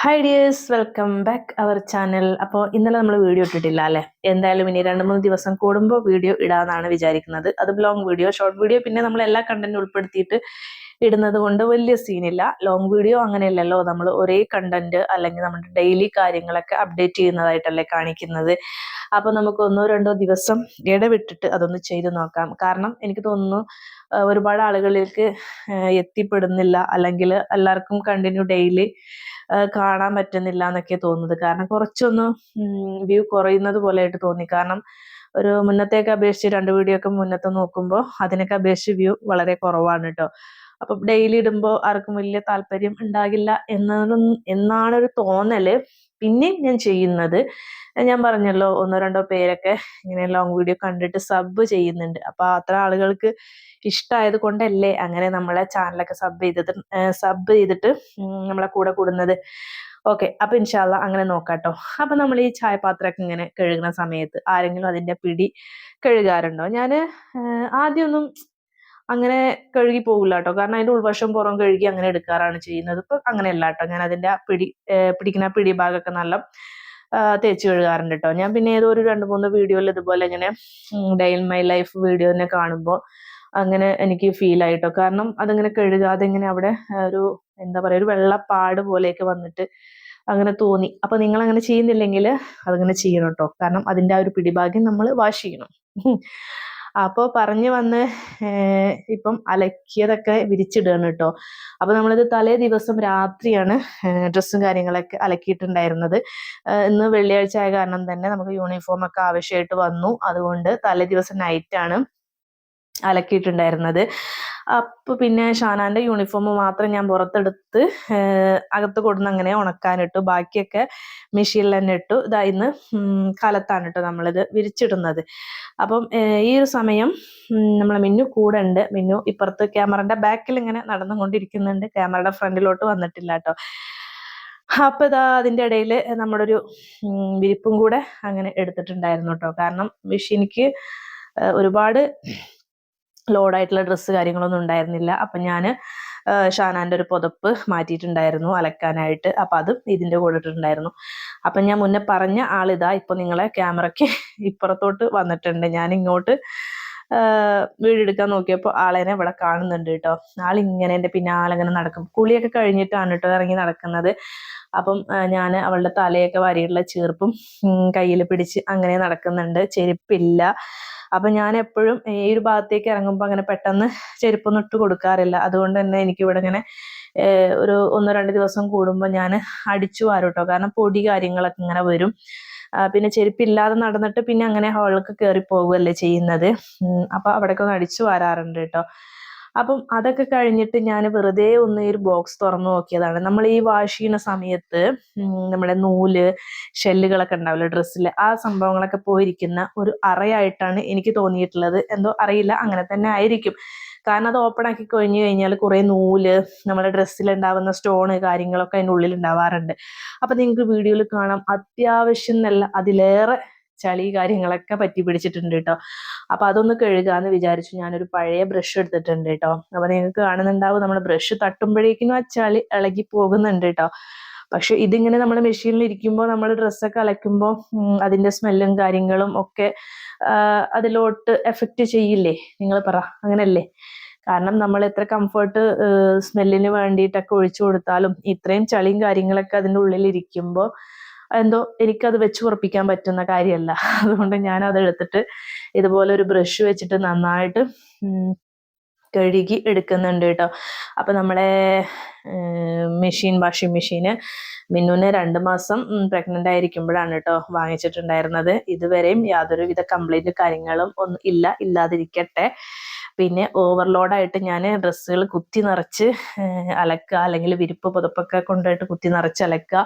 Hi dears welcome back our channel അപ്പോൾ ഇന്നലെ നമ്മൾ വീഡിയോ ഇട്ടിട്ടില്ല അല്ലേ? എന്തായാലും ഇനി രണ്ട് മൂന്ന് ദിവസം കൂടുമ്പോൾ വീഡിയോ ഇടാന്നാണ് വിചാരിക്കുന്നത്. അത് ലോങ് വീഡിയോ ഷോർട്ട് വീഡിയോ പിന്നെ നമ്മൾ എല്ലാ കണ്ടന്റും ഉൾപ്പെടുത്തിയിട്ട് ഇടുന്നത് കൊണ്ട് വലിയ സീനില്ല ലോങ് വീഡിയോ അങ്ങനെയല്ലല്ലോ. നമ്മൾ ഒരേ കണ്ടന്റ് അല്ലെങ്കിൽ നമ്മുടെ ഡെയിലി കാര്യങ്ങളൊക്കെ അപ്ഡേറ്റ് ചെയ്യുന്നതായിട്ടല്ലേ കാണിക്കുന്നത്. അപ്പോൾ നമുക്ക് ഒന്നോ രണ്ടോ ദിവസം ഇടവിട്ടിട്ട് അതൊന്ന് ചെയ്തു നോക്കാം. കാരണം എനിക്ക് തോന്നുന്നു ഒരുപാട് ആളുകളിലേക്ക് എത്തിപ്പെടുന്നില്ല. അല്ലെങ്കിൽ എല്ലാവർക്കും കണ്ടിന്യൂ ഡെയിലി കാണാൻ പറ്റുന്നില്ല എന്നൊക്കെ തോന്നുന്നത്. കാരണം കുറച്ചൊന്ന് വ്യൂ കുറയുന്നത് പോലെയായിട്ട് തോന്നി. കാരണം ഒരു മുന്നത്തേക്ക് അപേക്ഷിച്ച് രണ്ട് വീഡിയോ ഒക്കെ മുന്നത്തെ നോക്കുമ്പോൾ അതിനൊക്കെ അപേക്ഷിച്ച് വ്യൂ വളരെ കുറവാണ് കേട്ടോ അപ്പം ഡെയിലി ഇടുമ്പോൾ ആർക്കും വലിയ താല്പര്യം ഉണ്ടാകില്ല എന്നാണ് ഒരു തോന്നൽ. പിന്നെയും ഞാൻ ചെയ്യുന്നത് ഞാൻ പറഞ്ഞല്ലോ ഒന്നോ രണ്ടോ പേരൊക്കെ ഇങ്ങനെ ലോങ് വീഡിയോ കണ്ടിട്ട് സബ് ചെയ്യുന്നുണ്ട്. അപ്പൊ അത്ര ആളുകൾക്ക് ഇഷ്ടമായത് കൊണ്ടല്ലേ അങ്ങനെ നമ്മളെ ചാനലൊക്കെ സബ് ചെയ്തിട്ട് സബ് ചെയ്തിട്ട് നമ്മളെ കൂടെ കൂടുന്നത്. ഓക്കെ അപ്പൊ ഇൻഷാല്ല അങ്ങനെ നോക്കാട്ടോ. അപ്പൊ നമ്മൾ ഈ ചായപാത്രമൊക്കെ ഇങ്ങനെ കഴുകുന്ന സമയത്ത് ആരെങ്കിലും അതിന്റെ പിടി കഴുകാറുണ്ടോ? ഏഹ് ആദ്യമൊന്നും അങ്ങനെ കഴുകി പോകില്ല കേട്ടോ കാരണം അതിന്റെ ഉൾവശം പുറം കഴുകി അങ്ങനെ എടുക്കാറാണ് ചെയ്യുന്നത്. ഇപ്പൊ അങ്ങനെയല്ല കേട്ടോ ഞാൻ അതിന്റെ പിടി പിടിക്കുന്ന പിടി ഭാഗമൊക്കെ നല്ല തേച്ച് കഴുകാറുണ്ട് കേട്ടോ ഞാൻ പിന്നെ ഏതോ ഒരു രണ്ട് മൂന്ന് വീഡിയോയിൽ ഇതുപോലെ ഇങ്ങനെ day in my life video തന്നെ കാണുമ്പോൾ അങ്ങനെ എനിക്ക് ഫീൽ ആയിട്ടോ. കാരണം അതിങ്ങനെ കഴുകാതെ ഇങ്ങനെ അവിടെ ഒരു എന്താ പറയാ ഒരു വെള്ളപ്പാട് പോലെയൊക്കെ വന്നിട്ട് അങ്ങനെ തോന്നി. അപ്പൊ നിങ്ങൾ അങ്ങനെ ചെയ്യുന്നില്ലെങ്കിൽ അതങ്ങനെ ചെയ്യണം കേട്ടോ കാരണം അതിന്റെ ആ ഒരു പിടിഭാഗ്യം നമ്മൾ വാഷ് ചെയ്യണം. അപ്പോൾ പറഞ്ഞു വന്ന് ഇപ്പം അലക്കിയതൊക്കെ വിരിച്ചിടുകയാണ് കേട്ടോ അപ്പൊ നമ്മളിത് തലേ ദിവസം രാത്രിയാണ് ഡ്രസ്സും കാര്യങ്ങളൊക്കെ അലക്കിയിട്ടുണ്ടായിരുന്നത്. ഇന്ന് വെള്ളിയാഴ്ച ആയ കാരണം തന്നെ നമുക്ക് യൂണിഫോം ഒക്കെ ആവശ്യമായിട്ട് വന്നു. അതുകൊണ്ട് തലേ ദിവസം നൈറ്റാണ് അലക്കിയിട്ടുണ്ടായിരുന്നത്. അപ്പൊ പിന്നെ ഷാനാന്റെ യൂണിഫോം മാത്രം ഞാൻ പുറത്തെടുത്ത് അകത്ത് കൊടുന്ന് അങ്ങനെ ഉണക്കാനിട്ടു. ബാക്കിയൊക്കെ മെഷീനിൽ തന്നെ ഇട്ടു. ഇതാ ഇന്ന് കാലത്താണ് കേട്ടോ നമ്മളിത് വിരിച്ചിടുന്നത്. അപ്പം ഈ ഒരു സമയം നമ്മളെ മിന്നു കൂടെ ഉണ്ട്. മിന്നു ഇപ്പുറത്ത് ക്യാമറന്റെ ബാക്കിൽ ഇങ്ങനെ നടന്നുകൊണ്ടിരിക്കുന്നുണ്ട്. ക്യാമറയുടെ ഫ്രണ്ടിലോട്ട് വന്നിട്ടില്ല കേട്ടോ അപ്പൊ ഇതാ അതിന്റെ ഇടയിൽ നമ്മുടെ ഒരു വിരിപ്പും കൂടെ അങ്ങനെ എടുത്തിട്ടുണ്ടായിരുന്നു കേട്ടോ കാരണം മെഷീനിക്ക് ഒരുപാട് ലോഡായിട്ടുള്ള ഡ്രസ്സ് കാര്യങ്ങളൊന്നും ഉണ്ടായിരുന്നില്ല. അപ്പം ഞാൻ ഷാനാന്റെ ഒരു പുതപ്പ് മാറ്റിയിട്ടുണ്ടായിരുന്നു അലക്കാനായിട്ട്. അപ്പം അതും ഇതിന്റെ കൂടെ ഇട്ടിട്ടുണ്ടായിരുന്നു. അപ്പം ഞാൻ മുന്നേ പറഞ്ഞ ആളിതാ ഇപ്പം നിങ്ങളെ ക്യാമറയ്ക്ക് ഇപ്പുറത്തോട്ട് വന്നിട്ടുണ്ട്. ഞാൻ ഇങ്ങോട്ട് വീടെടുക്കാൻ നോക്കിയപ്പോൾ ആളേനെ ഇവിടെ കാണുന്നുണ്ട് കേട്ടോ. ആളിങ്ങനെ എന്റെ പിന്നാലെ ഇങ്ങനെ നടക്കും. കുളിയൊക്കെ കഴിഞ്ഞിട്ടാണ് കേട്ടോ ഇറങ്ങി നടക്കുന്നത്. അപ്പം ഞാൻ അവളുടെ തലയൊക്കെ വാരിയിട്ടുള്ള ചീർപ്പും കയ്യിൽ പിടിച്ച് അങ്ങനെ നടക്കുന്നുണ്ട്. ചെരുപ്പില്ല. അപ്പൊ ഞാൻ എപ്പോഴും ഈ ഒരു ഭാഗത്തേക്ക് ഇറങ്ങുമ്പോൾ അങ്ങനെ പെട്ടെന്ന് ചെരുപ്പൊന്നും ഇട്ട് കൊടുക്കാറില്ല. അതുകൊണ്ട് തന്നെ എനിക്ക് ഇവിടെ ഇങ്ങനെ ഒരു ഒന്നോ രണ്ട് ദിവസം കൂടുമ്പോൾ ഞാൻ അടിച്ചു വാരും കേട്ടോ കാരണം പൊടി കാര്യങ്ങളൊക്കെ ഇങ്ങനെ വരും. പിന്നെ ചെരുപ്പില്ലാതെ നടന്നിട്ട് പിന്നെ അങ്ങനെ ഹോളിലേക്ക് കയറി പോകുകയല്ലേ ചെയ്യുന്നത്. അപ്പോൾ അപ്പൊ അവിടേക്ക് ഒന്ന് അടിച്ചു വാരാറുണ്ട് കേട്ടോ. അപ്പം അതൊക്കെ കഴിഞ്ഞിട്ട് ഞാൻ വെറുതെ ഒന്ന് ഒരു ബോക്സ് തുറന്നു നോക്കിയതാണ്. നമ്മൾ ഈ വാഷ് ചെയ്യുന്ന സമയത്ത് നമ്മുടെ നൂൽ ഷെല്ലുകളൊക്കെ ഉണ്ടാവില്ല ഡ്രസ്സിൽ ആ സംഭവങ്ങളൊക്കെ പോയിരിക്കുന്ന ഒരു അറയായിട്ടാണ് എനിക്ക് തോന്നിയിട്ടുള്ളത്. എന്തോ അറിയില്ല അങ്ങനെ തന്നെ ആയിരിക്കും. കാരണം അത് ഓപ്പൺ ആക്കി കഴിഞ്ഞു കഴിഞ്ഞാൽ കുറേ നൂൽ നമ്മുടെ ഡ്രസ്സിൽ ഉണ്ടാവുന്ന സ്റ്റോണ് കാര്യങ്ങളൊക്കെ അതിന്റെ ഉള്ളിൽ ഉണ്ടാവാറുണ്ട്. അപ്പൊ നിങ്ങൾക്ക് വീഡിയോയിൽ കാണാം. അത്യാവശ്യം നല്ല അതിലേറെ ചളി കാര്യങ്ങളൊക്കെ പറ്റി പിടിച്ചിട്ടുണ്ട് കേട്ടോ. അപ്പൊ അതൊന്ന് കഴുകാന്ന് വിചാരിച്ചു. ഞാനൊരു പഴയ ബ്രഷ് എടുത്തിട്ടുണ്ട് കേട്ടോ. അപ്പൊ നിങ്ങൾക്ക് കാണുന്നുണ്ടാവും നമ്മൾ ബ്രഷ് തട്ടുമ്പോഴേക്കും ആ ചളി ഇളകി പോകുന്നുണ്ട് കേട്ടോ. പക്ഷെ ഇതിങ്ങനെ നമ്മൾ മെഷീനിൽ ഇരിക്കുമ്പോൾ നമ്മൾ ഡ്രസ്സൊക്കെ അലക്കുമ്പോൾ അതിന്റെ സ്മെല്ലും കാര്യങ്ങളും ഒക്കെ അതിലോട്ട് എഫക്റ്റ് ചെയ്യില്ലേ? നിങ്ങൾ പറ. അങ്ങനല്ലേ? കാരണം നമ്മൾ എത്ര കംഫർട്ട് സ്മെല്ലിന് വേണ്ടിയിട്ടൊക്കെ ഒഴിച്ചു കൊടുത്താലും ഇത്രയും ചളിയും കാര്യങ്ങളൊക്കെ അതിന്റെ ഉള്ളിൽ ഇരിക്കുമ്പോൾ എന്തോ എനിക്കത് വെച്ച് ഉറപ്പിക്കാൻ പറ്റുന്ന കാര്യമല്ല. അതുകൊണ്ട് ഞാൻ അത് എടുത്തിട്ട് ഇതുപോലെ ഒരു ബ്രഷ് വെച്ചിട്ട് നന്നായിട്ട് കഴുകി എടുക്കുന്നുണ്ട് കേട്ടോ. അപ്പൊ നമ്മളെ മെഷീൻ വാഷിംഗ് മെഷീന് മിന്നുവിന് രണ്ട് മാസം പ്രഗ്നന്റ് ആയിരിക്കുമ്പോഴാണ് കേട്ടോ വാങ്ങിച്ചിട്ടുണ്ടായിരുന്നത്. ഇതുവരെയും യാതൊരുവിധ കംപ്ലൈന്റ് കാര്യങ്ങളും ഒന്നും ഇല്ല. ഇല്ലാതിരിക്കട്ടെ. പിന്നെ ഓവർലോഡായിട്ട് ഞാൻ ഡ്രസ്സുകൾ കുത്തി നിറച്ച് അലക്കുക അല്ലെങ്കിൽ വിരിപ്പ് പുതപ്പൊക്കെ കൊണ്ടുപോയിട്ട് കുത്തി നിറച്ച് അലക്കുക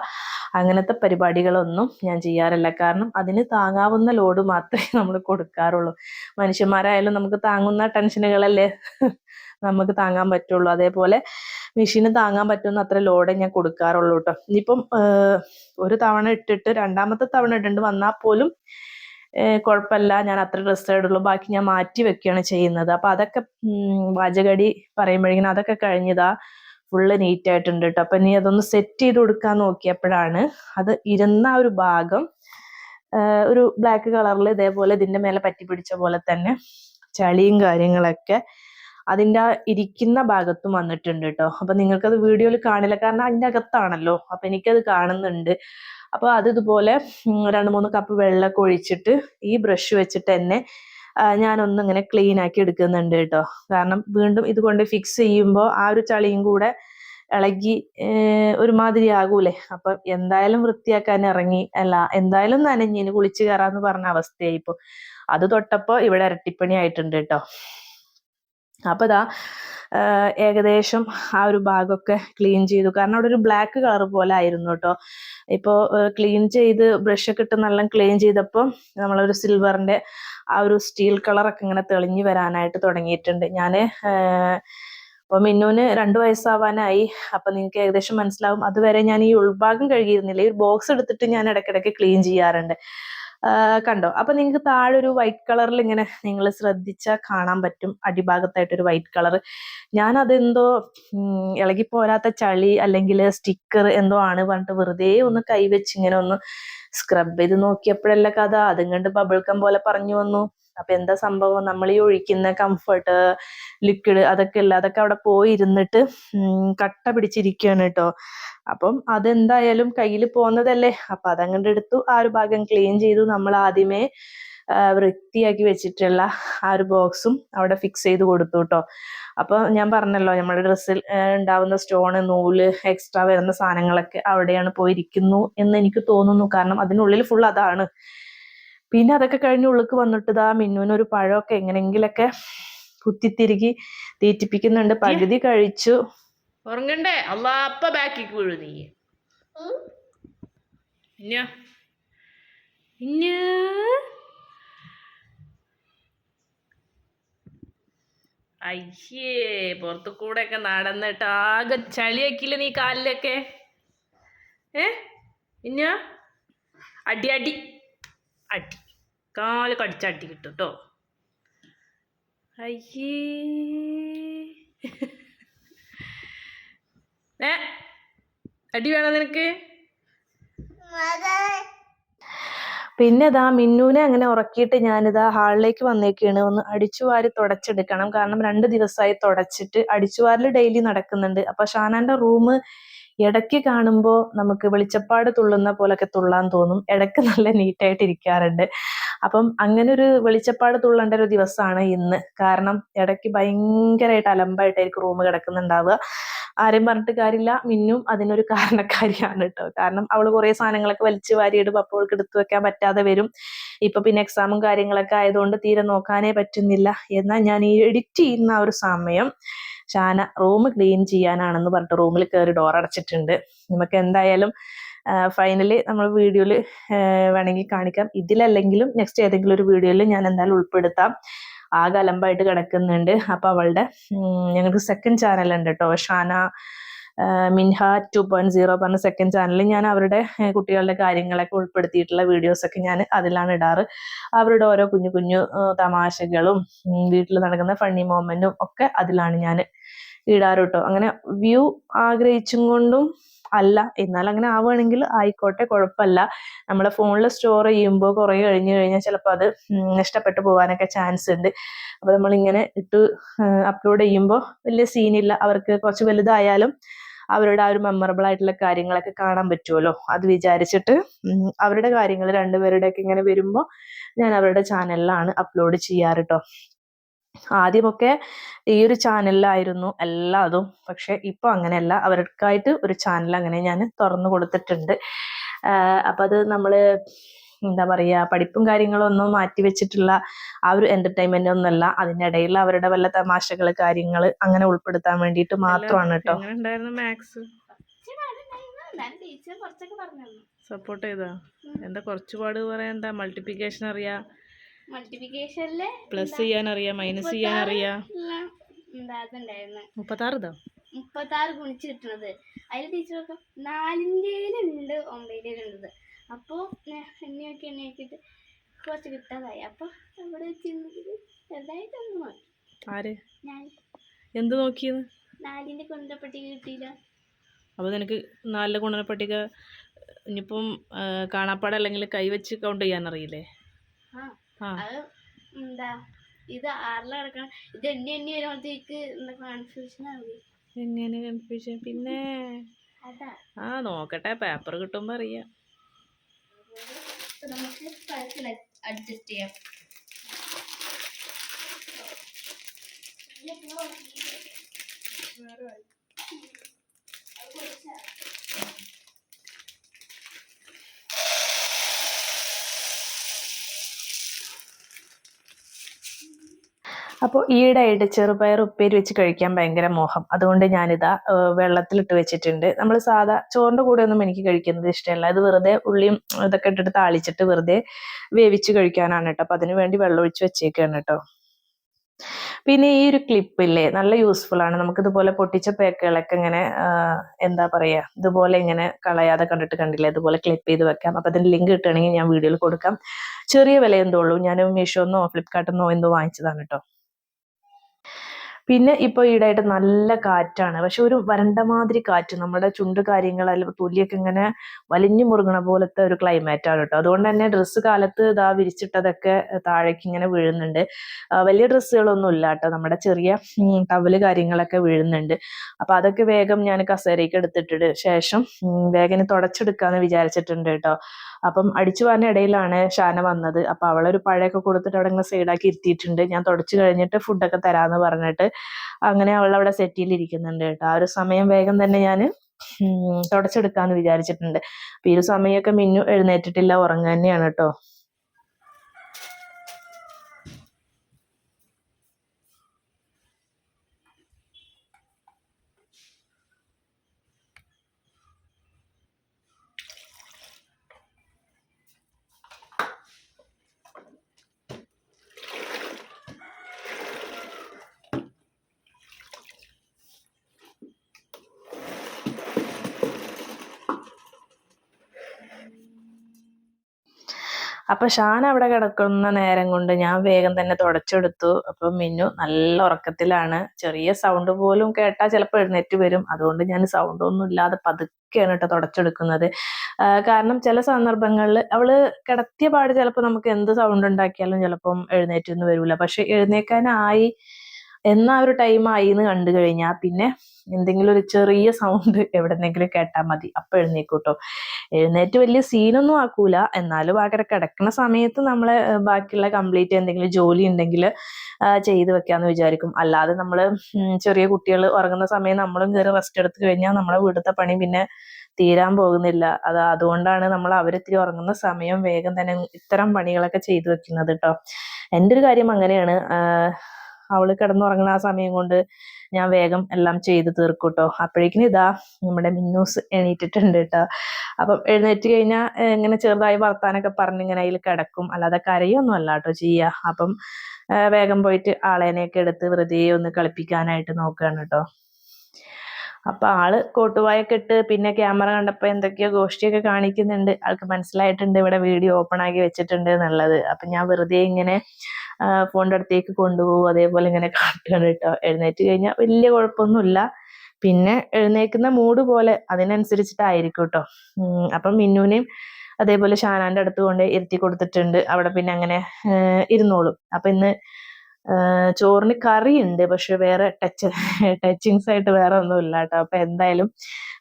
അങ്ങനത്തെ പരിപാടികളൊന്നും ഞാൻ ചെയ്യാറില്ല. കാരണം അതിന് താങ്ങാവുന്ന ലോഡ് മാത്രമേ നമ്മൾ കൊടുക്കാറുള്ളൂ. മനുഷ്യന്മാരായാലും നമുക്ക് താങ്ങുന്ന ടെൻഷനുകളല്ലേ നമുക്ക് താങ്ങാൻ പറ്റുള്ളൂ. അതേപോലെ മെഷീന് താങ്ങാൻ പറ്റുന്ന അത്ര ലോഡേ ഞാൻ കൊടുക്കാറുള്ളൂ കേട്ടോ ഇനിയിപ്പം ഒരു തവണ ഇട്ടിട്ട് രണ്ടാമത്തെ തവണ ഇടേണ്ടി വന്നാൽ പോലും കുഴപ്പമില്ല ഞാൻ അത്ര ഡ്രസ്സേ ഇടുള്ളൂ ബാക്കി ഞാൻ മാറ്റി വെക്കുകയാണ് ചെയ്യുന്നത്. അപ്പൊ അതൊക്കെ വാചകടി പറയുമ്പോഴേക്കും അതൊക്കെ കഴിഞ്ഞതാ ഫുള്ള് നീറ്റ് ആയിട്ടുണ്ട് കേട്ടോ അപ്പൊ ഇനി അതൊന്ന് സെറ്റ് ചെയ്ത് കൊടുക്കാൻ നോക്കിയപ്പോഴാണ് അത് ഇരുന്ന ഒരു ഭാഗം ഒരു ബ്ലാക്ക് കളറിൽ ഇതേപോലെ ഇതിന്റെ മേലെ പറ്റി പിടിച്ച പോലെ തന്നെ ചളിയും കാര്യങ്ങളൊക്കെ അതിന്റെ ആ ഇരിക്കുന്ന ഭാഗത്തും വന്നിട്ടുണ്ട് കേട്ടോ അപ്പൊ നിങ്ങൾക്കത് വീഡിയോയിൽ കാണില്ല. കാരണം അതിന്റെ അകത്താണല്ലോ. അപ്പൊ എനിക്കത് കാണുന്നുണ്ട്. അപ്പൊ അത് ഇതുപോലെ രണ്ട് മൂന്ന് കപ്പ് വെള്ളമൊക്കെ ഒഴിച്ചിട്ട് ഈ ബ്രഷ് വെച്ചിട്ട് തന്നെ ഞാനൊന്ന് ഇങ്ങനെ ക്ലീൻ ആക്കി എടുക്കുന്നുണ്ട് കേട്ടോ കാരണം വീണ്ടും ഇതുകൊണ്ട് ഫിക്സ് ചെയ്യുമ്പോൾ ആ ഒരു ചളിയും കൂടെ ഇളകി ഒരുമാതിരി ആകൂലേ. അപ്പൊ എന്തായാലും വൃത്തിയാക്കാൻ ഇറങ്ങി അല്ല എന്തായാലും നനഞ്ഞിന് കുളിച്ച് കയറാന്ന് പറഞ്ഞ അവസ്ഥയായിപ്പോ അത് തൊട്ടപ്പോ ഇവിടെ ഇരട്ടിപ്പണി ആയിട്ടുണ്ട് കേട്ടോ അപ്പൊ ഇതാ ഏകദേശം ആ ഒരു ഭാഗമൊക്കെ ക്ലീൻ ചെയ്തു. കാരണം അവിടെ ഒരു ബ്ലാക്ക് കളർ പോലെ ആയിരുന്നു കേട്ടോ ഇപ്പോൾ ക്ലീൻ ചെയ്ത് ബ്രഷ് ഒക്കെ ഇട്ട് നല്ല ക്ലീൻ ചെയ്തപ്പോൾ നമ്മളൊരു സിൽവറിന്റെ ആ ഒരു സ്റ്റീൽ കളറൊക്കെ ഇങ്ങനെ തെളിഞ്ഞു വരാനായിട്ട് തുടങ്ങിയിട്ടുണ്ട്. ഞാൻ അപ്പോൾ മിന്നുവിന് രണ്ട് വയസ്സാവാനായി. അപ്പൊ നിങ്ങൾക്ക് ഏകദേശം മനസ്സിലാവും. അതുവരെ ഞാൻ ഈ ഉൾഭാഗം കഴുകിയിരുന്നില്ല. ഈ ബോക്സ് എടുത്തിട്ട് ഞാൻ ഇടയ്ക്കിടയ്ക്ക് ക്ലീൻ ചെയ്യാറുണ്ട്. കണ്ടോ? അപ്പൊ നിങ്ങൾക്ക് താഴെ ഒരു വൈറ്റ് കളറിൽ ഇങ്ങനെ നിങ്ങൾ ശ്രദ്ധിച്ചാൽ കാണാൻ പറ്റും. അടിഭാഗത്തായിട്ട് ഒരു വൈറ്റ് കളർ ഞാൻ അതെന്തോ ഇളകി പോരാത്ത ചളി അല്ലെങ്കിൽ സ്റ്റിക്കർ എന്തോ ആണ് പറഞ്ഞിട്ട് വെറുതെ ഒന്ന് കൈവച്ച് ഇങ്ങനെ ഒന്ന് സ്ക്രബ് ചെയ്ത് നോക്കിയപ്പോഴല്ല കഥ. അതും കണ്ട് ബബിൾക്കം പോലെ പറഞ്ഞു വന്നു. അപ്പൊ എന്താ സംഭവം? നമ്മൾ ഈ ഒഴിക്കുന്ന കംഫർട്ട് ലിക്വിഡ് അതൊക്കെ ഇല്ല അതൊക്കെ അവിടെ പോയി ഇരുന്നിട്ട് കട്ട പിടിച്ചിരിക്കുകയാണ് കേട്ടോ അപ്പം അതെന്തായാലും കയ്യിൽ പോകുന്നതല്ലേ അപ്പൊ അതങ്ങോട്ട് എടുത്തു ആ ഒരു ഭാഗം ക്ലീൻ ചെയ്തു. നമ്മൾ ആദ്യമേ വൃത്തിയാക്കി വെച്ചിട്ടുള്ള ആ ഒരു ബോക്സും അവിടെ ഫിക്സ് ചെയ്ത് കൊടുത്തു കേട്ടോ അപ്പൊ ഞാൻ പറഞ്ഞല്ലോ നമ്മുടെ ഡ്രസ്സിൽ ഉണ്ടാവുന്ന സ്റ്റോണ് നൂൽ എക്സ്ട്രാ വരുന്ന സാധനങ്ങളൊക്കെ അവിടെയാണ് പോയിരിക്കുന്നു എന്ന് എനിക്ക് തോന്നുന്നു. കാരണം അതിനുള്ളിൽ ഫുൾ അതാണ്. പിന്നെ അതൊക്കെ കഴിഞ്ഞ് ഉള്ളിക്ക് വന്നിട്ട് ഇതാ മിന്നുവിന് ഒരു പഴമൊക്കെ എങ്ങനെങ്കിലൊക്കെ കുത്തിത്തിരുകി തീറ്റിപ്പിക്കുന്നുണ്ട്. പകുതി കഴിച്ചു. ഉറങ്ങണ്ടേ? അല്ല അപ്പ ബാക്കിക്ക് വീഴു നീ. അയ്യേ പുറത്തു കൂടെ ഒക്കെ നടന്നിട്ട് ആകെ ചളിയാക്കിയില്ല നീ കാലിലൊക്കെ? ഏ? ഇഞ്ഞ അടി അടി. അടി. കാൽ കടിച്ച അടി കിട്ടും കേട്ടോ അയ്യേ. ഏ അടി വേണോ നിനക്ക്? പിന്നെ ഇതാ മിന്നുവിനെ അങ്ങനെ ഉറക്കിയിട്ട് ഞാനിതാ ഹാളിലേക്ക് വന്നേക്കാണ്. ഒന്ന് അടിച്ചു വാരി തുടച്ചെടുക്കണം. കാരണം രണ്ട് ദിവസമായി തുടച്ചിട്ട് അടിച്ചുവാരൽ ഡെയിലി നടക്കുന്നുണ്ട്. അപ്പൊ ഷാനാന്റെ റൂം ഇടയ്ക്ക് കാണുമ്പോൾ നമുക്ക് വെളിച്ചപ്പാട് തുള്ളുന്ന പോലൊക്കെ തുള്ളാൻ തോന്നും. ഇടയ്ക്ക് നല്ല നീറ്റായിട്ട് ഇരിക്കാറുണ്ട്. അപ്പം അങ്ങനെ ഒരു വെളിച്ചപ്പാട് തുള്ളേണ്ട ഒരു ദിവസമാണ് ഇന്ന്. കാരണം ഇടയ്ക്ക് ഭയങ്കരമായിട്ട് അലമ്പായിട്ടായിരിക്കും റൂം കിടക്കുന്നുണ്ടാവുക. ആരെയും പറഞ്ഞിട്ട് കാര്യമില്ല. മിന്നും അതിനൊരു കാരണക്കാരിയാണ് കേട്ടോ കാരണം അവൾ കുറേ സാധനങ്ങളൊക്കെ വലിച്ചു വാരിയിടും അപ്പോൾ അവൾക്ക് എടുത്തു വെക്കാൻ പറ്റാതെ വരും. ഇപ്പൊ പിന്നെ എക്സാമും കാര്യങ്ങളൊക്കെ ആയതുകൊണ്ട് തീരെ നോക്കാനേ പറ്റുന്നില്ല. എന്നാൽ ഞാൻ ഈ എഡിറ്റ് ചെയ്യുന്ന ആ ഒരു സമയം ഷാന റൂം ക്ലീൻ ചെയ്യാനാണെന്ന് പറഞ്ഞിട്ട് റൂമിൽ കയറി ഡോർ അടച്ചിട്ടുണ്ട്. നമുക്ക് എന്തായാലും ഫൈനലി നമ്മൾ വീഡിയോയിൽ വേണമെങ്കിൽ കാണിക്കാം. ഇതിലല്ലെങ്കിലും നെക്സ്റ്റ് ഏതെങ്കിലും ഒരു വീഡിയോയിൽ ഞാൻ എന്തായാലും ഉൾപ്പെടുത്താം. ആകെ അലമ്പായിട്ട് കിടക്കുന്നുണ്ട്. അപ്പൊ അവളുടെ ഞങ്ങൾക്ക് സെക്കൻഡ് ചാനലുണ്ട് കേട്ടോ Shana Minha two point zero പറഞ്ഞ സെക്കൻഡ് ചാനലിൽ ഞാൻ അവരുടെ കുട്ടികളുടെ കാര്യങ്ങളൊക്കെ ഉൾപ്പെടുത്തിയിട്ടുള്ള വീഡിയോസ് ഒക്കെ ഞാൻ അതിലാണ് ഇടാറ്. അവരുടെ ഓരോ കുഞ്ഞു കുഞ്ഞു തമാശകളും വീട്ടിൽ നടക്കുന്ന ഫണ്ണി മൊമെന്റും ഒക്കെ അതിലാണ് ഞാൻ ഇടാറ് കേട്ടോ അങ്ങനെ വ്യൂ ആഗ്രഹിച്ചും കൊണ്ടും അല്ല. എന്നാൽ അങ്ങനെ ആവുകയാണെങ്കിൽ ആയിക്കോട്ടെ കുഴപ്പമില്ല. നമ്മളെ ഫോണിൽ സ്റ്റോർ ചെയ്യുമ്പോൾ കുറേ കഴിഞ്ഞ് കഴിഞ്ഞാൽ ചിലപ്പോൾ അത് നഷ്ടപ്പെട്ടു പോകാനൊക്കെ ചാൻസ് ഉണ്ട്. അപ്പോൾ നമ്മളിങ്ങനെ ഇട്ട് അപ്ലോഡ് ചെയ്യുമ്പോൾ വലിയ സീനില്ല അവർക്ക് കുറച്ച് വലുതായാലും അവരുടെ ആ ഒരു മെമ്മറബിൾ ആയിട്ടുള്ള കാര്യങ്ങളൊക്കെ കാണാൻ പറ്റുമല്ലോ. അത് വിചാരിച്ചിട്ട് അവരുടെ കാര്യങ്ങൾ രണ്ടുപേരുടെയൊക്കെ ഇങ്ങനെ വരുമ്പോൾ ഞാൻ അവരുടെ ചാനലിലാണ് അപ്ലോഡ് ചെയ്യാറ് കേട്ടോ ആദ്യമൊക്കെ ഈ ഒരു ചാനലിലായിരുന്നു എല്ലാതും. പക്ഷെ ഇപ്പൊ അങ്ങനെയല്ല. അവർക്കായിട്ട് ഒരു ചാനൽ അങ്ങനെ ഞാൻ തുറന്നു കൊടുത്തിട്ടുണ്ട്. അപ്പൊ അത് നമ്മൾ എന്താ പറയാ പഠിപ്പും കാര്യങ്ങളും ഒന്നും മാറ്റി വെച്ചിട്ടുള്ള ആ ഒരു എന്റർടൈൻമെന്റ് ഒന്നല്ല അതിന്റെ ഇടയിൽ അവരുടെ വല്ല തമാശകൾ കാര്യങ്ങൾ അങ്ങനെ ഉൾപ്പെടുത്താൻ വേണ്ടിയിട്ട് മാത്രമാണ് കേട്ടോ. മാത്സ്? ടീച്ചർ കുറച്ചൊക്കെ പറഞ്ഞു സപ്പോർട്ട് ചെയ്താ എന്താ കുറച്ചുപാട് പറയാ എന്താ മൾട്ടിപ്ലിക്കേഷൻ അറിയാ? മൾട്ടിപ്ലിക്കേഷനിൽ പ്ലസ് ചെയ്യാൻ അറിയാം മൈനസ് ചെയ്യാൻ അറിയാം മുപ്പത്താറ് ഗുണിച്ച് കിട്ടുന്നത് അതിൽ ടീച്ചർ നോക്കാം നാലിന്റെയിലുണ്ട് ഒമ്പതിന്റെയിലുണ്ട് അപ്പോൾ എണ്ണയൊക്കെ എണ്ണയാക്കിയിട്ട് കുറച്ച് കിട്ടാതായി. അപ്പോൾ അവിടെ വെച്ചിരുന്നെങ്കിൽ ചെറുതായിട്ടൊന്ന് നോക്കി. ആര്? ഞാൻ. എന്ത് നോക്കിയത്? നാലിന്റെ കൊണ്ടപ്പെട്ടി കിട്ടിയില്ല. അപ്പോൾ നിനക്ക് നാലിലെ ഗുണനപ്പട്ടിക ഇനിയിപ്പം കാണാപ്പാടല്ലെങ്കിൽ കൈവച്ച് കൗണ്ട് ചെയ്യാൻ അറിയില്ലേ അത് എന്താ ഇത് ആറിൽ കിടക്കണം ഇത് എണ്ണി എണ്ണി വരുമ്പോഴത്തേക്ക് എന്താ കൺഫ്യൂഷൻ ആവും എങ്ങനെ കൺഫ്യൂഷൻ പിന്നെ അതാ. ആ നോക്കട്ടെ പേപ്പർ കിട്ടുമ്പോൾ അറിയാം. നമുക്ക് അഡ്ജസ്റ്റ് ചെയ്യാം. അപ്പോൾ ഈയിടെയായിട്ട് ചെറുപയർ ഉപ്പേരി വെച്ച് കഴിക്കാൻ ഭയങ്കര മോഹം. അതുകൊണ്ട് ഞാനിതാ വെള്ളത്തിലിട്ട് വെച്ചിട്ടുണ്ട്. നമ്മൾ സാധാ ചോറിന്റെ കൂടെ ഒന്നും എനിക്ക് കഴിക്കുന്നത് ഇഷ്ടമല്ല. ഇത് വെറുതെ ഉള്ളിയും ഇതൊക്കെ ഇട്ടിട്ട് താളിച്ചിട്ട് വെറുതെ വേവിച്ച് കഴിക്കാനാണ് കേട്ടോ. അപ്പം അതിന് വേണ്ടി വെള്ളം ഒഴിച്ച് വെച്ചേക്കാണ് കേട്ടോ. പിന്നെ ഈ ഒരു ക്ലിപ്പ് ഇല്ലേ നല്ല യൂസ്ഫുൾ ആണ്. നമുക്ക് ഇതുപോലെ പൊട്ടിച്ച പേക്കുകളൊക്കെ ഇങ്ങനെ എന്താ പറയാ ഇതുപോലെ ഇങ്ങനെ കളയാതെ കണ്ടിട്ട് കണ്ടില്ലേ? ഇതുപോലെ ക്ലിപ്പ് ചെയ്ത് വെക്കാം. അപ്പം അതിന്റെ ലിങ്ക് കിട്ടുകയാണെങ്കിൽ ഞാൻ വീഡിയോയിൽ കൊടുക്കാം. ചെറിയ വില എന്തോ ഉള്ളൂ. ഞാൻ മീഷോന്നോ ഫ്ലിപ്കാർട്ടിന്നോ എന്തോ വാങ്ങിച്ചതാണ് കേട്ടോ. പിന്നെ ഇപ്പോൾ ഈടായിട്ട് നല്ല കാറ്റാണ്. പക്ഷെ ഒരു വരണ്ട മാതിരി കാറ്റ്. നമ്മുടെ ചുണ്ട് കാര്യങ്ങൾ അല്ലെങ്കിൽ തൊലിയൊക്കെ ഇങ്ങനെ വലിഞ്ഞു മുറുകണ പോലത്തെ ഒരു ക്ലൈമാറ്റ് ആണ് കേട്ടോ. അതുകൊണ്ട് തന്നെ ഡ്രസ്സ് കാലത്ത് ഇതാ വിരിച്ചിട്ടതൊക്കെ താഴേക്ക് ഇങ്ങനെ വീഴുന്നുണ്ട്. വലിയ ഡ്രസ്സുകളൊന്നും ഇല്ല കേട്ടോ. നമ്മുടെ ചെറിയ ടവൽ കാര്യങ്ങളൊക്കെ വീഴുന്നുണ്ട്. അപ്പൊ അതൊക്കെ വേഗം ഞാൻ കസേരയ്ക്ക് എടുത്തിട്ടിട്ട് ശേഷം വേഗം തുടച്ചെടുക്കാന്ന് വിചാരിച്ചിട്ടുണ്ട് കേട്ടോ. അപ്പം അടിച്ചു പറഞ്ഞ ഇടയിലാണ് ഷാന വന്നത്. അപ്പൊ അവളൊരു പഴയൊക്കെ കൊടുത്തിട്ട് അവിടെ ഇങ്ങനെ സൈഡാക്കി ഇരുത്തിയിട്ടുണ്ട്. ഞാൻ തുടച്ചു കഴിഞ്ഞിട്ട് ഫുഡൊക്കെ തരാന്ന് പറഞ്ഞിട്ട് അങ്ങനെ അവൾ അവിടെ സെറ്റിയിൽ ഇരിക്കുന്നുണ്ട് കേട്ടോ. ആ ഒരു സമയം വേഗം തന്നെ ഞാൻ തുടച്ചെടുക്കാന്ന് വിചാരിച്ചിട്ടുണ്ട്. അപ്പൊ ഈ ഒരു സമയമൊക്കെ മിന്നു എഴുന്നേറ്റിട്ടില്ല ഉറങ്ങുക തന്നെയാണ് കേട്ടോ. അപ്പൊ ഷാൻ അവിടെ കിടക്കുന്ന നേരം കൊണ്ട് ഞാൻ വേഗം തന്നെ തുടച്ചെടുത്തു. അപ്പൊ മിന്നു നല്ല ഉറക്കത്തിലാണ്. ചെറിയ സൗണ്ട് പോലും കേട്ടാൽ ചിലപ്പോൾ എഴുന്നേറ്റ് വരും. അതുകൊണ്ട് ഞാൻ സൗണ്ട് ഒന്നും ഇല്ലാതെ പതുക്കെയാണ് കേട്ടോ തുടച്ചെടുക്കുന്നത്. കാരണം ചില സന്ദർഭങ്ങളിൽ അവൾ കിടത്തിയ പാട് ചിലപ്പോൾ നമുക്ക് എന്ത് സൗണ്ട് ഉണ്ടാക്കിയാലും ചിലപ്പം എഴുന്നേറ്റൊന്നും വരില്ല പക്ഷെ എഴുന്നേക്കാനായി എന്നാ ഒരു ടൈം ആയി എന്ന് കണ്ടു കഴിഞ്ഞാൽ പിന്നെ എന്തെങ്കിലും ഒരു ചെറിയ സൗണ്ട് എവിടെന്നെങ്കിലും കേട്ടാൽ മതി. അപ്പൊ എഴുന്നേക്കൂട്ടോ എഴുന്നേറ്റ് വലിയ സീനൊന്നും ആക്കൂല. എന്നാലും ആകെ കിടക്കുന്ന സമയത്ത് നമ്മളെ ബാക്കിയുള്ള കംപ്ലീറ്റ് എന്തെങ്കിലും ജോലി ഉണ്ടെങ്കിൽ ചെയ്ത് വെക്കാന്ന് വിചാരിക്കും. അല്ലാതെ നമ്മൾ ചെറിയ കുട്ടികൾ ഉറങ്ങുന്ന സമയം നമ്മളും കയറി റെസ്റ്റ് എടുത്ത് കഴിഞ്ഞാൽ നമ്മളെ വീടത്തെ പണി പിന്നെ തീരാൻ പോകുന്നില്ല. അത് അതുകൊണ്ടാണ് നമ്മൾ അവരിത്തിരി ഉറങ്ങുന്ന സമയം വേഗം തന്നെ ഇത്തരം പണികളൊക്കെ ചെയ്തു വെക്കുന്നത് കേട്ടോ എന്റെ ഒരു കാര്യം അങ്ങനെയാണ്. അവൾ കിടന്നുറങ്ങുന്ന ആ സമയം കൊണ്ട് ഞാൻ വേഗം എല്ലാം ചെയ്ത് തീർക്കൂട്ടോ. അപ്പോഴേക്കിനും ഇതാ നമ്മുടെ മിന്നൂസ് എണീറ്റിട്ടുണ്ട് കേട്ടോ. അപ്പം എഴുന്നേറ്റ് കഴിഞ്ഞാൽ ഇങ്ങനെ ചെറുതായി വർത്താനൊക്കെ പറഞ്ഞ് ഇങ്ങനെ അതിൽ കിടക്കും. അല്ലാതെ കരയൊന്നും അല്ല കേട്ടോ ചെയ്യുക അപ്പം വേഗം പോയിട്ട് ആളേനെയൊക്കെ എടുത്ത് വെറുതെ ഒന്ന് കളിപ്പിക്കാനായിട്ട് നോക്കുകയാണ് കേട്ടോ. അപ്പൊ ആൾ കോട്ടുവായൊക്കെ ഇട്ട് പിന്നെ ക്യാമറ കണ്ടപ്പോ എന്തൊക്കെയോ ഗോഷ്ടിയൊക്കെ കാണിക്കുന്നുണ്ട്. ആൾക്ക് മനസ്സിലായിട്ടുണ്ട് ഇവിടെ വീഡിയോ ഓപ്പൺ ആക്കി വെച്ചിട്ടുണ്ട് എന്നുള്ളത്. അപ്പൊ ഞാൻ വെറുതെ ഇങ്ങനെ ഫോണിന്റെ അടുത്തേക്ക് കൊണ്ടുപോകും. അതേപോലെ ഇങ്ങനെ കാട്ടുകയാണ് കേട്ടോ. എഴുന്നേറ്റ് കഴിഞ്ഞാൽ വലിയ കുഴപ്പമൊന്നുമില്ല. പിന്നെ എഴുന്നേക്കുന്ന മൂഡ് പോലെ അതിനനുസരിച്ചിട്ടായിരിക്കും കേട്ടോ. അപ്പം മിന്നുവിനെയും അതേപോലെ ഷാനാന്റെ അടുത്ത് കൊണ്ട് ഇരുത്തി കൊടുത്തിട്ടുണ്ട്. അവിടെ പിന്നെ അങ്ങനെ ഇരുന്നോളും. അപ്പൊ ഇന്ന് ഏഹ്, കറി ഉണ്ട് പക്ഷെ വേറെ ടച്ച് ടച്ചിങ്സ് ആയിട്ട് വേറെ ഒന്നും ഇല്ല കേട്ടോ അപ്പൊ എന്തായാലും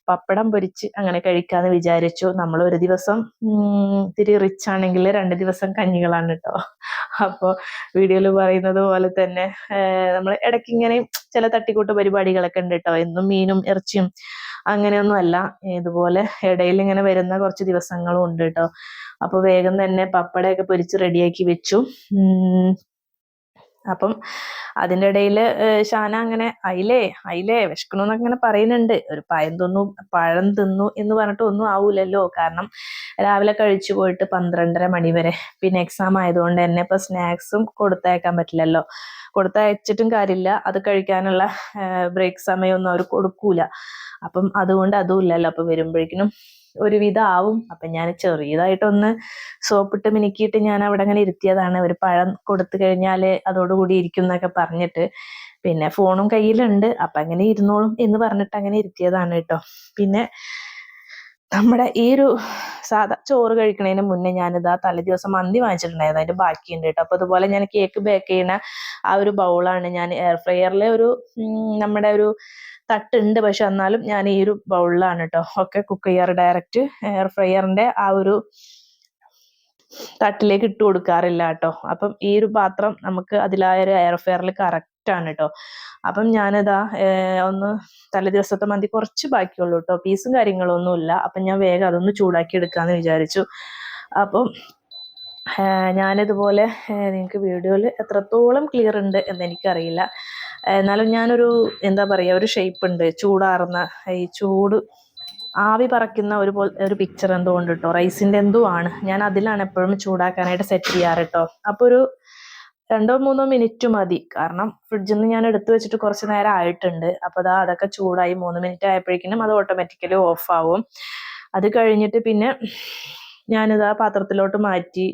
പപ്പടം പൊരിച്ച് അങ്ങനെ കഴിക്കാന്ന് വിചാരിച്ചു. നമ്മൾ ഒരു ദിവസം ഇത്തിരി റിച്ച് ആണെങ്കിൽ രണ്ട് ദിവസം കഞ്ഞികളാണ് കേട്ടോ അപ്പോൾ വീഡിയോയിൽ പറയുന്നത് പോലെ തന്നെ നമ്മൾ ഇടയ്ക്ക് ഇങ്ങനെ ചില തട്ടിക്കൂട്ട് പരിപാടികളൊക്കെ ഉണ്ട് കേട്ടോ എന്നും മീനും ഇറച്ചിയും അങ്ങനെയൊന്നും അല്ല. ഇതുപോലെ ഇടയിൽ ഇങ്ങനെ വരുന്ന കുറച്ച് ദിവസങ്ങളും ഉണ്ട് കേട്ടോ അപ്പൊ വേഗം തന്നെ പപ്പടയൊക്കെ പൊരിച്ച് റെഡിയാക്കി വെച്ചു. അപ്പം അതിന്റെ ഇടയിൽ ഷാന അങ്ങനെ അയിലേ അയിലേ വിശക്കണു എന്നൊക്കെ ഇങ്ങനെ പറയുന്നുണ്ട്. ഒരു പഴം തിന്നു പഴം തിന്നു എന്ന് പറഞ്ഞിട്ട് ഒന്നും ആവൂലല്ലോ. കാരണം രാവിലെ കഴിച്ചു പോയിട്ട് പന്ത്രണ്ടര മണി വരെ. പിന്നെ എക്സാം ആയതുകൊണ്ട് തന്നെ ഇപ്പൊ സ്നാക്സും കൊടുത്തയക്കാൻ പറ്റില്ലല്ലോ. കൊടുത്തയച്ചിട്ടും കാര്യമില്ല. അത് കഴിക്കാനുള്ള ബ്രേക്ക് സമയമൊന്നും അവർ കൊടുക്കൂല. അപ്പം അതുകൊണ്ട് അതും ഇല്ലല്ലോ. അപ്പൊ വരുമ്പോഴേക്കിനും ഒരുവിധം ആവും അപ്പൊ ഞാൻ ചെറിയതായിട്ടൊന്ന് സോപ്പിട്ട് മിനുക്കിയിട്ട് ഞാൻ അവിടെ അങ്ങനെ ഇരുത്തിയതാണ്. ഒരു പഴം കൊടുത്തു കഴിഞ്ഞാൽ അതോടുകൂടി ഇരിക്കും എന്നൊക്കെ പറഞ്ഞിട്ട്. പിന്നെ ഫോണും കയ്യിലുണ്ട്. അപ്പം അങ്ങനെ ഇരുന്നോളും എന്ന് പറഞ്ഞിട്ട് അങ്ങനെ ഇരുത്തിയതാണ് കേട്ടോ. പിന്നെ നമ്മുടെ ഈ ഒരു സാധാ ചോറ് കഴിക്കുന്നതിന് മുന്നേ ഞാനിതാ തലേ ദിവസം മന്തി വാങ്ങിച്ചിട്ടുണ്ടായിരുന്നു. അതിന്റെ ബാക്കിയുണ്ട് കേട്ടോ. അപ്പോൾ അതുപോലെ ഞാൻ കേക്ക് ബേക്ക് ചെയ്യുന്ന ആ ഒരു ബൗളാണ് ഞാൻ എയർ ഫ്രയറിലെ ഒരു നമ്മുടെ ഒരു തട്ടുണ്ട്. പക്ഷെ എന്നാലും ഞാൻ ഈ ഒരു ബൗളിലാണ് കേട്ടോ. ഒക്കെ കുക്ക് ചെയ്യാറ്. ഡയറക്റ്റ് എയർ ഫ്രയറിന്റെ ആ ഒരു തട്ടിലേക്ക് ഇട്ട് കൊടുക്കാറില്ല കേട്ടോ. അപ്പം ഈ ഒരു പാത്രം നമുക്ക് അതിലായ ഒരു എയർ ഫെയറിൽ കറക്റ്റ് ആണ് കേട്ടോ അപ്പം ഞാനിതാ ഒന്ന് തലേ ദിവസത്തെ മന്തി കുറച്ച് ബാക്കിയുള്ളൂ കേട്ടോ പീസും കാര്യങ്ങളൊന്നും ഇല്ല അപ്പം ഞാൻ വേഗം അതൊന്ന് ചൂടാക്കി എടുക്കാമെന്ന് വിചാരിച്ചു. അപ്പം ഞാനിതുപോലെ നിങ്ങൾക്ക് വീഡിയോയിൽ എത്രത്തോളം ക്ലിയർ ഉണ്ട് എന്ന് എനിക്കറിയില്ല. എന്നാലും ഞാനൊരു എന്താ പറയുക ഒരു ഷേപ്പ് ഉണ്ട്. ചൂടാറുന്ന ഈ ചൂട് ആവി പറക്കുന്ന ഒരു ഒരു പിക്ചർ എന്തോ ഉണ്ട് കേട്ടോ റൈസിന്റെ എന്തോ ആണ് ഞാൻ അതിലാണ് എപ്പോഴും ചൂടാക്കാനായിട്ട് സെറ്റ് ചെയ്യാറ് കേട്ടോ അപ്പോൾ ഒരു രണ്ടോ മൂന്നോ മിനിറ്റ് മതി. കാരണം ഫ്രിഡ്ജിൽ നിന്ന് ഞാൻ എടുത്തു വെച്ചിട്ട് കുറച്ച് നേരം ആയിട്ടുണ്ട്. അപ്പോൾ അതാ അതൊക്കെ ചൂടായി മൂന്ന് മിനിറ്റ് ആയപ്പോഴേക്കും അത് ഓട്ടോമാറ്റിക്കലി ഓഫ് ആവും. അത് കഴിഞ്ഞിട്ട് പിന്നെ ഞാനിത് ആ പാത്രത്തിലോട്ട് മാറ്റി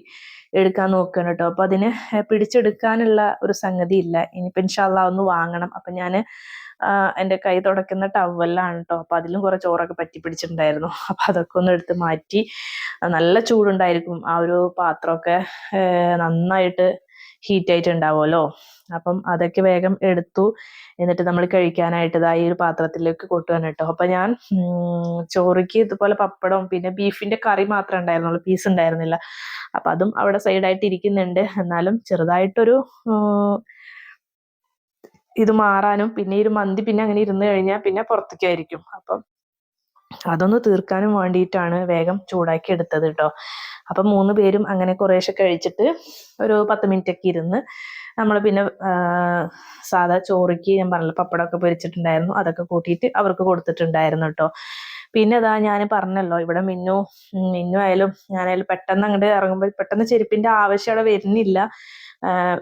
എടുക്കാൻ നോക്കണം കേട്ടോ. അപ്പോൾ അതിന് പിടിച്ചെടുക്കാനുള്ള ഒരു സംഗതി ഇല്ല. ഇനിയിപ്പോൾ ഇൻഷാല്ല ഒന്ന് വാങ്ങണം. അപ്പം ഞാൻ എന്റെ കൈ തുടക്കുന്ന ടവലാണ് കേട്ടോ അപ്പോൾ അതിലും കുറേ ചോറൊക്കെ പറ്റി പിടിച്ചിട്ടുണ്ടായിരുന്നു. അപ്പോൾ അതൊക്കെ ഒന്ന് എടുത്ത് മാറ്റി നല്ല ചൂടുണ്ടായിരിക്കും. ആ ഒരു പാത്രമൊക്കെ നന്നായിട്ട് ഹീറ്റ് ആയിട്ട് ഉണ്ടാവുമല്ലോ. അപ്പം അതൊക്കെ വേഗം എടുത്തു. എന്നിട്ട് നമ്മൾ കഴിക്കാനായിട്ട് ഇതാ ഈ ഒരു പാത്രത്തിലേക്ക് കൊട്ടുകയാണ് കേട്ടോ. അപ്പം ഞാൻ ചോറിക്ക് ഇതുപോലെ പപ്പടവും പിന്നെ ബീഫിന്റെ കറി മാത്രമേ ഉണ്ടായിരുന്നുള്ളൂ. പീസ് ഉണ്ടായിരുന്നില്ല. അപ്പം അതും അവിടെ സൈഡായിട്ട് ഇരിക്കുന്നുണ്ട്. എന്നാലും ചെറുതായിട്ടൊരു ഇത് മാറാനും പിന്നെ ഈ ഒരു മന്തി പിന്നെ അങ്ങനെ ഇരുന്ന് കഴിഞ്ഞാൽ പിന്നെ പുറത്തേക്കായിരിക്കും. അപ്പം അതൊന്ന് തീർക്കാനും വേണ്ടിയിട്ടാണ് വേഗം ചൂടാക്കി എടുത്തത് കേട്ടോ അപ്പം മൂന്ന് പേരും അങ്ങനെ കുറേശ്ശെ കഴിച്ചിട്ട് ഒരു പത്ത് മിനിറ്റ് ഒക്കെ ഇരുന്ന് നമ്മൾ പിന്നെ സാധാ ചോറിക്ക് ഞാൻ പറഞ്ഞല്ലോ പപ്പടമൊക്കെ പൊരിച്ചിട്ടുണ്ടായിരുന്നു. അതൊക്കെ കൂട്ടിയിട്ട് അവർക്ക് കൊടുത്തിട്ടുണ്ടായിരുന്നു കേട്ടോ പിന്നെ അതാ ഞാൻ പറഞ്ഞല്ലോ ഇവിടെ മിന്നു മിന്നു ആയാലും ഞാനായാലും പെട്ടെന്ന് അങ്ങോട്ട് ഇറങ്ങുമ്പോൾ പെട്ടെന്ന് ചെരുപ്പിന്റെ ആവശ്യം അവിടെ വരുന്നില്ല.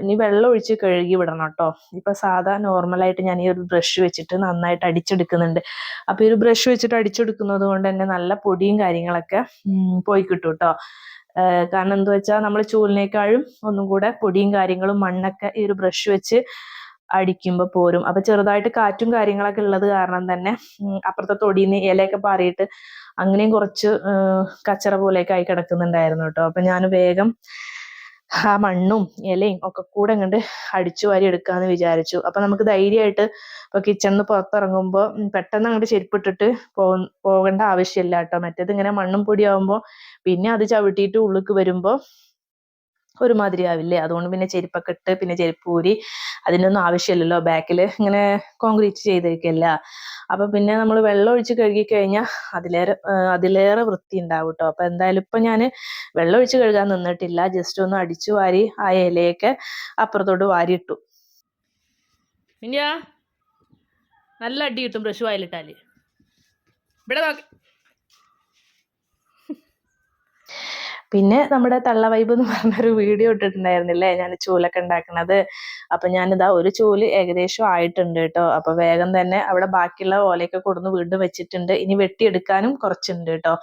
ഇനി വെള്ളം ഒഴിച്ച് കഴുകി വിടണം കേട്ടോ ഇപ്പൊ സാധാ നോർമലായിട്ട് ഞാൻ ഈ ഒരു ബ്രഷ് വെച്ചിട്ട് നന്നായിട്ട് അടിച്ചെടുക്കുന്നുണ്ട്. അപ്പൊ ഈ ഒരു ബ്രഷ് വെച്ചിട്ട് അടിച്ചെടുക്കുന്നത് കൊണ്ട് തന്നെ നല്ല പൊടിയും കാര്യങ്ങളൊക്കെ പോയി കിട്ടും കേട്ടോ കാരണം എന്താ വെച്ചാൽ നമ്മൾ ചൂലിനേക്കാളും ഒന്നും കൂടെ പൊടിയും കാര്യങ്ങളും മണ്ണൊക്കെ ഈ ഒരു ബ്രഷ് വെച്ച് അടിക്കുമ്പോൾ പോരും. അപ്പൊ ചെറുതായിട്ട് കാറ്റും കാര്യങ്ങളൊക്കെ ഉള്ളത് കാരണം തന്നെ അപ്പുറത്തെ തൊടിയിൽ ഇലയൊക്കെ പാറിയിട്ട് അങ്ങനെയും കുറച്ച് കച്ചറ പോലെയൊക്കെ ആയി കിടക്കുന്നുണ്ടായിരുന്നു കേട്ടോ. അപ്പൊ ഞാൻ വേഗം ആ മണ്ണും ഇലയും ഒക്കെ കൂടെ അങ്ങോട്ട് അടിച്ചു വാരി എടുക്കാന്ന് വിചാരിച്ചു. അപ്പൊ നമുക്ക് ധൈര്യമായിട്ട് ഇപ്പൊ കിച്ചണിൽ നിന്ന് പുറത്തിറങ്ങുമ്പോൾ പെട്ടെന്ന് അങ്ങോട്ട് ചെരുപ്പിട്ടിട്ട് പോ പോകേണ്ട ആവശ്യമില്ല കേട്ടോ. മറ്റേത് ഇങ്ങനെ മണ്ണും പൊടിയാവുമ്പോൾ പിന്നെ അത് ചവിട്ടിയിട്ട് ഉള്ളിക്ക് വരുമ്പോൾ ഒരുമാതിരി ആവില്ലേ അതുകൊണ്ട് പിന്നെ ചെരുപ്പൊക്കെ ഇട്ട് പിന്നെ ചെരുപ്പ് ഊരി അതിനൊന്നും ആവശ്യമില്ലല്ലോ. ബാക്കിൽ ഇങ്ങനെ കോൺക്രീറ്റ് ചെയ്തേക്കല്ല അപ്പൊ പിന്നെ നമ്മൾ വെള്ളം ഒഴിച്ച് കഴുകി കഴിഞ്ഞാൽ അതിലേറെ അതിലേറെ വൃത്തി ഉണ്ടാവും കേട്ടോ അപ്പൊ എന്തായാലും ഇപ്പൊ ഞാൻ വെള്ളം ഒഴിച്ച് കഴുകാൻ നിന്നിട്ടില്ല. ജസ്റ്റ് ഒന്ന് അടിച്ചു വാരി ആ ഇലയൊക്കെ അപ്പുറത്തോട്ട് വാരിയിട്ടു മിനിയാ നല്ല അടി കിട്ടും ബ്രഷ് വായിലിട്ടാൽ. ഇവിടെ നോക്ക്. പിന്നെ നമ്മുടെ തള്ള വൈബ് എന്ന് പറഞ്ഞൊരു വീഡിയോ ഇട്ടിട്ടുണ്ടായിരുന്നില്ലേ? ഞാൻ ചൂലൊക്കെ ഉണ്ടാക്കുന്നത് അപ്പൊ ഞാനിതാ ഒരു ചൂൽ ഏകദേശം ആയിട്ടുണ്ട് കേട്ടോ അപ്പൊ വേഗം തന്നെ അവിടെ ബാക്കിയുള്ള ഓലയൊക്കെ കൊടുന്ന് വീണ്ടും വെച്ചിട്ടുണ്ട്. ഇനി വെട്ടിയെടുക്കാനും കുറച്ചുണ്ട് കേട്ടോ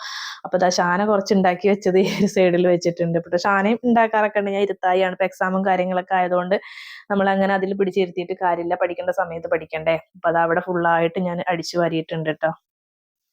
അപ്പൊ ഇതാ ഷാന കുറച്ച് ഉണ്ടാക്കി വെച്ചത് ഈ ഒരു സൈഡിൽ വെച്ചിട്ടുണ്ട്. ഇപ്പൊ ഷാനയും ഉണ്ടാക്കാറൊക്കെ ഉണ്ട്. ഞാൻ ഇരുത്തായാണ് ഇപ്പൊ എക്സാമും കാര്യങ്ങളൊക്കെ ആയതുകൊണ്ട് നമ്മൾ അങ്ങനെ അതിൽ പിടിച്ചിരുത്തിയിട്ട് കാര്യമില്ല. പഠിക്കേണ്ട സമയത്ത് പഠിക്കണ്ടേ. അപ്പൊ അത് അവിടെ ഫുള്ളായിട്ട് ഞാൻ അടിച്ചു വാരിയിട്ടുണ്ട് കേട്ടോ